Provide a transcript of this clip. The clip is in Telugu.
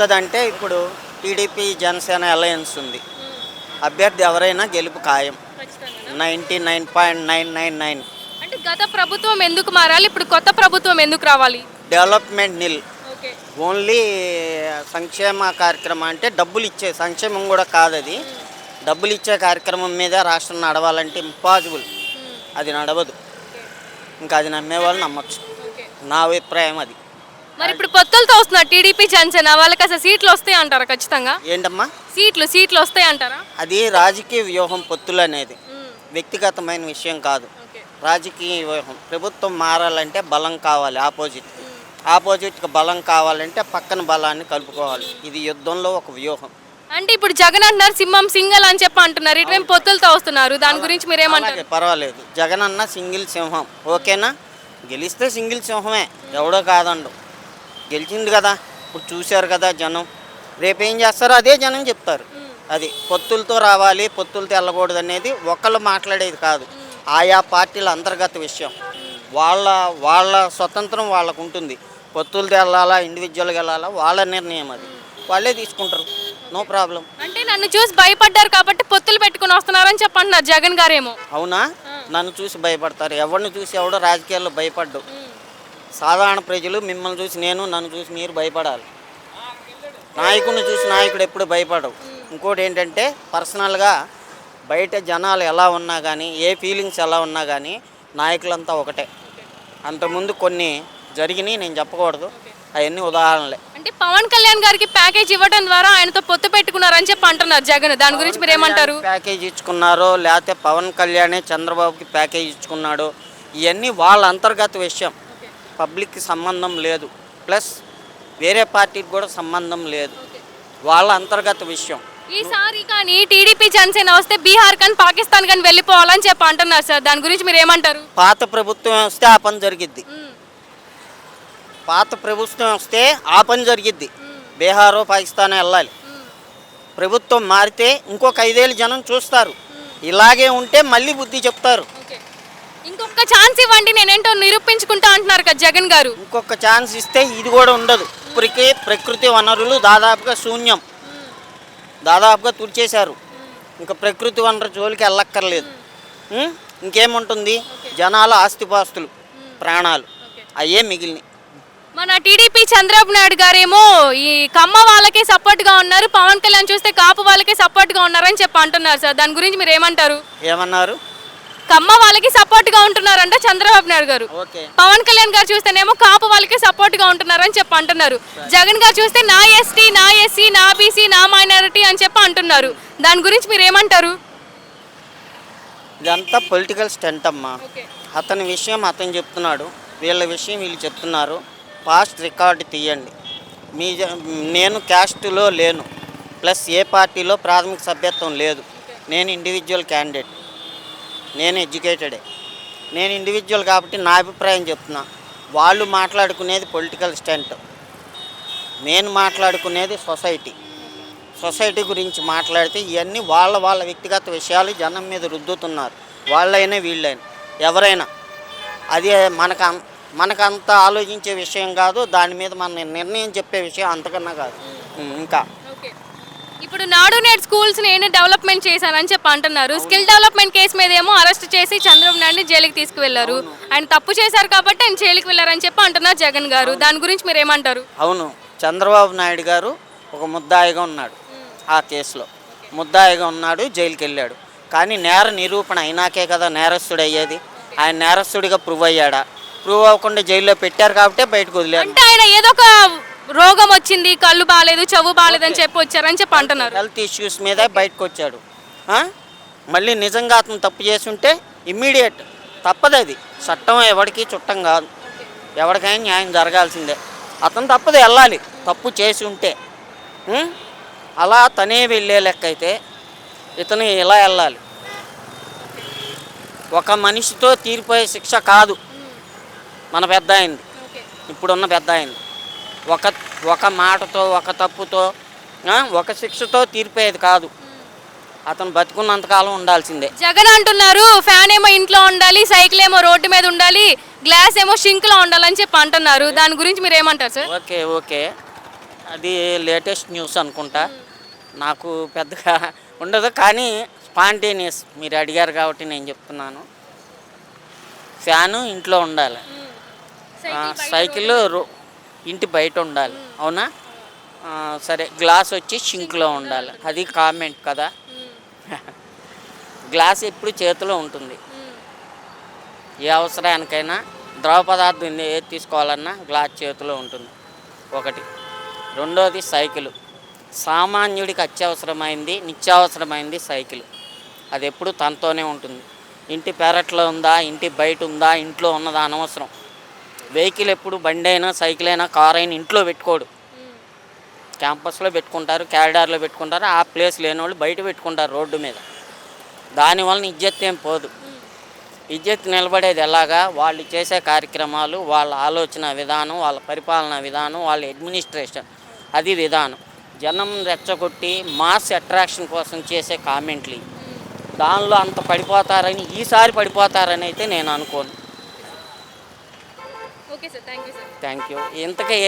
గెలుస్తుందంటే ఇప్పుడు టీడీపీ జనసేన అలయన్స్ ఉంది. అభ్యర్థి ఎవరైనా గెలుపు ఖాయం. Ninety nine point nine nine nine. అంటే గత ప్రభుత్వం ఎందుకు మారాలి? ఇప్పుడు కొత్త ప్రభుత్వం ఎందుకు రావాలి? Development nil. ఓన్లీ సంక్షేమ కార్యక్రమం అంటే డబ్బులు ఇచ్చే సంక్షేమం కూడా కాదు అది. డబ్బులు ఇచ్చే కార్యక్రమం మీద రాష్ట్రం నడవాలంటే ఇంపాసిబుల్ అది నడవదు. ఇంకా అది నమ్మే వాళ్ళు నమ్మచ్చు నా అభిప్రాయం అది. మరి ఇప్పుడు పొత్తులతో వస్తున్నారు టీడీపీ జనసేన వాళ్ళకి అసలు సీట్లు వస్తాయి అంటారా ఖచ్చితంగా? ఏంటమ్మా? సీట్లు సీట్లు వస్తాయి అంటారా? అది రాజకీయ వ్యూహం పొత్తులు అనేది. వ్యక్తిగతమైన విషయం కాదు. రాజకీయ వ్యూహం. ప్రభుత్వం మారాలంటే బలం కావాలి ఆపోజిట్. ఆపోజిట్కి బలం కావాలంటే పక్కన బలాన్ని కలుపుకోవాలి. ఇది యుద్ధంలో ఒక వ్యూహం. అంటే ఇప్పుడు జగన్ అంటున్నారు సింహం సింగల్ అని చెప్పి అంటున్నారు. ఇటువైపు పొత్తులతో వస్తున్నారు. దాని గురించి మీరేమంటారు? అలాగే పర్వాలేదు. జగన్ అన్న సింగిల్ సింహం. ఓకేనా? గెలిస్తే సింగిల్ సింహమే. ఎవడో కాదండు. గెలిచింది కదా. ఇప్పుడు చూశారు కదా జనం. రేపేం చేస్తారో అదే జనం చెప్తారు. అది పొత్తులతో రావాలి పొత్తులతో వెళ్ళకూడదు అనేది ఒకళ్ళు మాట్లాడేది కాదు. ఆయా పార్టీల అంతర్గత విషయం. వాళ్ళ వాళ్ళ స్వతంత్రం వాళ్ళకు ఉంటుంది. పొత్తులతో వెళ్ళాలా ఇండివిజువల్గా వెళ్ళాలా వాళ్ళ నిర్ణయం అది. వాళ్ళే తీసుకుంటారు. No problem. అంటే నన్ను చూసి భయపడ్డారు కాబట్టి పొత్తులు పెట్టుకుని వస్తున్నారని చెప్పి అంటున్నారు జగన్ గారేమో. అవునా? నన్ను చూసి భయపడతారు. ఎవరిని చూసి ఎవడో రాజకీయాల్లో భయపడ్డు. సాధారణ ప్రజలు మిమ్మల్ని చూసి నేను నన్ను చూసి మీరు భయపడాలి. నాయకుడిని చూసి నాయకుడు ఎప్పుడు భయపడవు ఇంకోటి ఏంటంటే పర్సనల్గా బయట జనాలు ఎలా ఉన్నా కానీ ఏ ఫీలింగ్స్ ఎలా ఉన్నా కానీ నాయకులంతా ఒకటే. అంతకుముందు కొన్ని జరిగినాయి నేను చెప్పకూడదు. అవన్నీ ఉదాహరణలే. అంటే పవన్ కళ్యాణ్ గారికి ప్యాకేజ్ ఇవ్వడం ద్వారా ఆయనతో పొత్తు పెట్టుకున్నారని చెప్పి అంటున్నారు జగన్. దాని గురించి మీరు ఏమంటారు ప్యాకేజ్ ఇచ్చుకున్నారో లేకపోతే పవన్ కళ్యాణే చంద్రబాబుకి ప్యాకేజ్ ఇచ్చుకున్నాడు ఇవన్నీ వాళ్ళ అంతర్గత విషయం. పబ్లిక్కి సంబంధం లేదు. ప్లస్ వేరే పార్టీకి కూడా సంబంధం లేదు. వాళ్ళ అంతర్గత విషయం. ఈసారి కానీ టీడీపీ జనసేన వస్తే బీహార్ కానీ పాకిస్తాన్ కానీ వెళ్ళిపోవాలని చెప్పి అంటున్నారు సార్. దాని గురించి మీరు ఏమంటారు? పాత ప్రభుత్వం వస్తే ఆ పని జరిగిద్ది. పాత ప్రభుత్వం వస్తే ఆ పని జరిగిద్ది. బీహారో పాకిస్తాన్ వెళ్ళాలి. ప్రభుత్వం మారితే ఇంకొక ఐదేళ్ళు జనం చూస్తారు. ఇలాగే ఉంటే మళ్ళీ బుద్ధి చెప్తారు. ఇంకొక ఛాన్స్ ఇవ్వండి నేనేంటో నిరూపించుకుంటా అంటున్నారు కదా జగన్ గారు. ఇంకొక ఛాన్స్ ఇస్తే ఇది కూడా ఉండదు. ఇప్పటికే ప్రకృతి వనరులు దాదాపుగా శూన్యం. దాదాపుగా తుడిచేశారు. ఇంకా ప్రకృతి వనరు జోలికి వెళ్ళక్కర్లేదు. ఉం? ఇంకేముంటుంది? జనాల ఆస్తిపాస్తులు ప్రాణాలు. అయ్యే మిగిలినాయి. మన టీడీపీ చంద్రబాబు నాయుడు గారేమో ఈ కమ్మ వాళ్ళకే సపోర్ట్గా ఉన్నారు పవన్ కళ్యాణ్ చూస్తే కాపు వాళ్ళకే సపోర్ట్గా ఉన్నారని చెప్పి అంటున్నారు సార్. దాని గురించి మీరు ఏమంటారు ఏమన్నారు? కమ్మ వాళ్ళకి సపోర్ట్గా ఉంటున్నారంట చంద్రబాబు నాయుడు గారు. పవన్ కళ్యాణ్ గారు చూస్తేనేమో కాపు వాళ్ళకి సపోర్ట్గా ఉంటున్నారని చెప్పి అంటున్నారు. జగన్ గారు చూస్తే నా ఎస్టీ నా ఎస్సీ నా బీసీ నా మైనారిటీ అని చెప్పి అంటున్నారు. దాని గురించి మీరు ఏమంటారు? ఇదంతా పొలిటికల్ స్టంట్ అమ్మా. అతని విషయం అతను చెప్తున్నాడు. వీళ్ళ విషయం వీళ్ళు చెప్తున్నారు. పాస్ట్ రికార్డు తీయండి. మీ నేను క్యాస్ట్లో లేను. ప్లస్ ఏ పార్టీలో ప్రాథమిక సభ్యత్వం లేదు. నేను ఇండివిజువల్ క్యాండిడేట్ నేను ఎడ్యుకేటెడే. నేను ఇండివిజువల్ కాబట్టి నా అభిప్రాయం చెప్తున్నా. వాళ్ళు మాట్లాడుకునేది పొలిటికల్ స్టెంట్ నేను మాట్లాడుకునేది సొసైటీ సొసైటీ గురించి మాట్లాడితే ఇవన్నీ వాళ్ళ వాళ్ళ వ్యక్తిగత విషయాలు జనం మీద రుద్దుతున్నారు. వాళ్ళైనా వీళ్ళైనా. ఎవరైనా. అది మనకు మనకంత ఆలోచించే విషయం కాదు దాని మీద మన నిర్ణయం చెప్పే విషయం అంతకన్నా కాదు. ఇంకా ఇప్పుడు నాడు నేడు స్కూల్స్ నేను డెవలప్మెంట్ చేశానని చెప్పి అంటున్నారు. స్కిల్ డెవలప్మెంట్ కేసు మీద ఏమో అరెస్ట్ చేసి చంద్రబాబు నాయుడిని జైలుకి తీసుకువెళ్ళారు. ఆయన తప్పు చేశారు కాబట్టి ఆయన జైలుకి వెళ్ళారని చెప్పి అంటున్నారు జగన్ గారు. దాని గురించి మీరు ఏమంటారు అవును. చంద్రబాబు నాయుడు గారు ఒక ముద్దాయిగా ఉన్నాడు ఆ కేసులో. ముద్దాయిగా ఉన్నాడు జైలుకి వెళ్ళాడు. కానీ నేర నిరూపణ అయినాకే కదా నేరస్తుడు అయ్యేది ఆయన నేరస్తుడిగా ప్రూవ్ అయ్యాడా? ప్రూవ్ అవ్వకుండా జైల్లో పెట్టారు కాబట్టి బయటకు వదిలేరు. అంటే ఆయన ఏదో ఒక రోగం వచ్చింది కళ్ళు బాగాలేదు చెవు బాగాలేదు అని చెప్పి వచ్చారని చెప్పి అంటున్నారు. హెల్త్ ఇష్యూస్ మీద బయటకు వచ్చాడు? మళ్ళీ నిజంగా అతను తప్పు చేసి ఉంటే ఇమ్మీడియట్ తప్పదు అది. చట్టం ఎవరికి చుట్టం కాదు. ఎవరికైనా న్యాయం జరగాల్సిందే. అతను తప్పదు వెళ్ళాలి తప్పు చేసి ఉంటే? అలా తనే వెళ్ళే లెక్క అయితే ఇతను ఇలా వెళ్ళాలి? ఒక మనిషితో తీరిపోయే శిక్ష కాదు. మన పెద్ద అయింది ఇప్పుడున్న పెద్ద అయింది ఒక ఒక మాటతో ఒక తప్పుతో ఒక శిక్షతో తీర్పేది కాదు. అతను బతుకున్నంతకాలం ఉండాల్సిందే. జగన్ అంటున్నారు ఫ్యాన్ ఏమో ఇంట్లో ఉండాలి సైకిల్ ఏమో రోడ్డు మీద ఉండాలి గ్లాస్ ఏమో షింక్లో ఉండాలని చెప్పి అంటున్నారు. దాని గురించి మీరు ఏమంటారు సార్? Okay okay. అది లేటెస్ట్ న్యూస్ అనుకుంటా. నాకు పెద్దగా ఉండదు కానీ స్పాంటేనియస్ మీరు అడిగారు కాబట్టి నేను చెప్తున్నాను. ఫ్యాను ఇంట్లో ఉండాలి. సైకిల్ ఇంటి బయట ఉండాలి. అవునా? సరే గ్లాస్ వచ్చి షింక్లో ఉండాలి. అది కామెంట్ కదా. గ్లాస్ ఎప్పుడు చేతిలో ఉంటుంది. ఏ అవసరానికైనా ద్రవ పదార్థం ఏది తీసుకోవాలన్నా గ్లాస్ చేతిలో ఉంటుంది. ఒకటి. రెండోది సైకిల్. సామాన్యుడికి అత్యవసరమైంది నిత్యావసరమైంది సైకిల్. అది ఎప్పుడు తనతోనే ఉంటుంది. ఇంటి పెరట్లో ఉందా ఇంటి బయట ఉందా ఇంట్లో ఉన్నదా అనవసరం. వెహికల్ ఎప్పుడు బండి అయినా సైకిల్ అయినా కార్ అయినా ఇంట్లో పెట్టుకోడు. క్యాంపస్లో పెట్టుకుంటారు క్యారిడార్లో పెట్టుకుంటారు ఆ ప్లేస్ లేని వాళ్ళు బయట పెట్టుకుంటారు రోడ్డు మీద. దానివల్ల ఇజ్జత్ ఏం పోదు. ఇజ్జత్ నిలబడేది ఎలాగా? వాళ్ళు చేసే కార్యక్రమాలు వాళ్ళ ఆలోచన విధానం వాళ్ళ పరిపాలన విధానం వాళ్ళ అడ్మినిస్ట్రేషన్. అది విధానం. జనం రెచ్చగొట్టి మాస్ అట్రాక్షన్ కోసం చేసే కామెంట్లు దానిలో అంత పడిపోతారని ఈసారి పడిపోతారని అయితే నేను అనుకోను. Okay sir thank you sir. Thank you ఇంతకీ